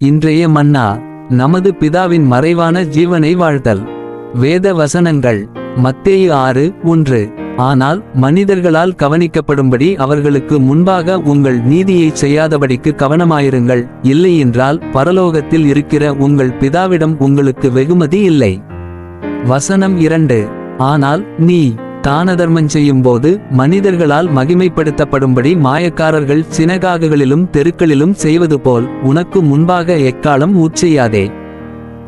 இன்றைய மன்னா நமது பிதாவின் மறைவான ஜீவனை வாழ்தல் வேத வசனங்கள் மத்தேயு ஆறு ஒன்று. ஆனால் மனிதர்களால் கவனிக்கப்படும்படி அவர்களுக்கு முன்பாக உங்கள் நீதியைச் செய்யாதபடிக்கு கவனமாயிருங்கள். இல்லையென்றால் பரலோகத்தில் இருக்கிற உங்கள் பிதாவிடம் உங்களுக்கு வெகுமதி இல்லை. வசனம் இரண்டு. ஆனால் நீ தானதர்மம் செய்யும்போது மனிதர்களால் மகிமைப்படுத்தப்படும்படி மாயக்காரர்கள் சினகாகுகளிலும் தெருக்களிலும் செய்வது போல் உனக்கு முன்பாக எக்காலம் ஊச்செய்யாதே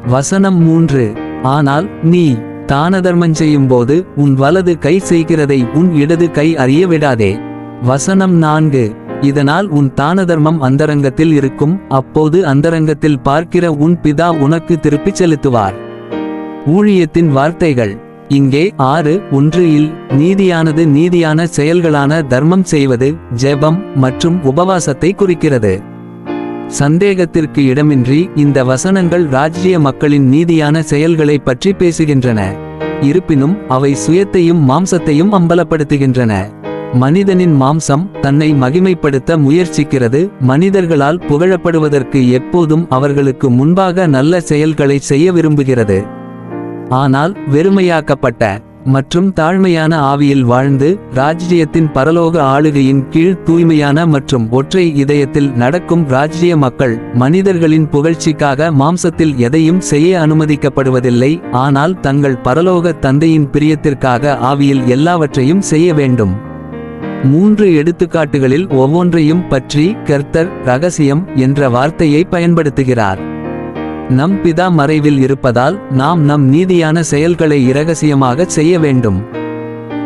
வசனம் மூன்று. ஆனால் நீ தானதர்மம் செய்யும்போது உன் வலது கை செய்கிறதை உன் இடது கை அறிய விடாதே. வசனம் நான்கு. இதனால் உன் தானதர்மம் அந்தரங்கத்தில் இருக்கும் அப்போது அந்தரங்கத்தில் பார்க்கிற உன் பிதா உனக்கு திருப்பிச் செலுத்துவார். ஊழியத்தின் வார்த்தைகள். இங்கே ஆறு ஒன்று இல் நீதியானது நீதியான செயல்களான தர்மம் செய்வது ஜெபம் மற்றும் உபவாசத்தை குறிக்கிறது. சந்தேகத்திற்கு இடமின்றி இந்த வசனங்கள் ராஜ்ய மக்களின் நீதியான செயல்களை பற்றி பேசுகின்றன. இருப்பினும் அவை சுயத்தையும் மாம்சத்தையும் அம்பலப்படுத்துகின்றன. மனிதனின் மாம்சம் தன்னை மகிமைப்படுத்த முயற்சிக்கிறது மனிதர்களால் புகழப்படுவதற்கு எப்போதும் அவர்களுக்கு முன்பாக நல்ல செயல்களை செய்ய விரும்புகிறது. ஆனால் வெறுமையாக்கப்பட்ட மற்றும் தாழ்மையான ஆவியில் வாழ்ந்து ராஜ்ஜியத்தின் பரலோக ஆளுகையின் கீழ் தூய்மையான மற்றும் ஒற்றை இதயத்தில் நடக்கும் ராஜ்ஜிய மக்கள் மனிதர்களின் புகழ்ச்சிக்காக மாம்சத்தில் எதையும் செய்ய அனுமதிக்கப்படுவதில்லை. ஆனால் தங்கள் பரலோக தந்தையின் பிரியத்திற்காக ஆவியில் எல்லாவற்றையும் செய்ய வேண்டும். மூன்று எடுத்துக்காட்டுகளில் ஒவ்வொன்றையும் பற்றி கர்த்தர் ரகசியம் என்ற வார்த்தையை பயன்படுத்துகிறார். நம் பிதா மறைவில் இருப்பதால் நாம் நம் நீதியான செயல்களை இரகசியமாகச் செய்ய வேண்டும்.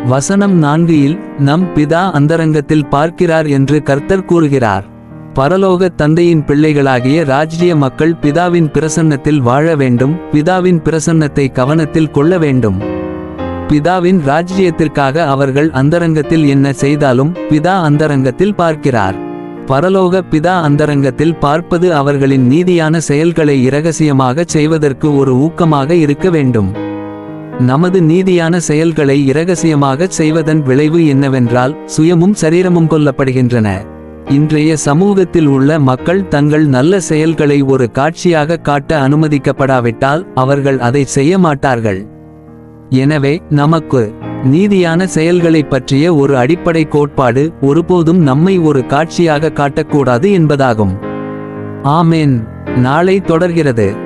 வசனம் நான்கு இல் நம் பிதா அந்தரங்கத்தில் பார்க்கிறார் என்று கர்த்தர் கூறுகிறார். பரலோக தந்தையின் பிள்ளைகளாகிய ராஜ்ய மக்கள் பிதாவின் பிரசன்னத்தில் வாழ வேண்டும் பிதாவின் பிரசன்னத்தை கவனத்தில் கொள்ள வேண்டும். பிதாவின் ராஜ்யத்திற்காக அவர்கள் அந்தரங்கத்தில் என்ன செய்தாலும் பிதா அந்தரங்கத்தில் பார்க்கிறார். பரலோக பிதா அந்தரங்கத்தில் பார்ப்பது அவர்களின் நீதியான செயல்களை இரகசியமாகச் செய்வதற்கு ஒரு ஊக்கமாக இருக்க வேண்டும். நமது நீதியான செயல்களை இரகசியமாகச் செய்வதன் விளைவு என்னவென்றால் சுயமும் சரீரமும் கொல்லப்படுகின்றன. இன்றைய சமூகத்தில் உள்ள மக்கள் தங்கள் நல்ல செயல்களை ஒரு காட்சியாக காட்ட அனுமதிக்கப்படாவிட்டால் அவர்கள் அதை செய்ய மாட்டார்கள். எனவே நமக்கு நீதியான செயல்களைப் பற்றிய ஒரு அடிப்படை கோட்பாடு ஒருபோதும் நம்மை ஒரு காட்சியாக காட்டக்கூடாது என்பதாகும். ஆமேன். நாளை தொடர்கிறது.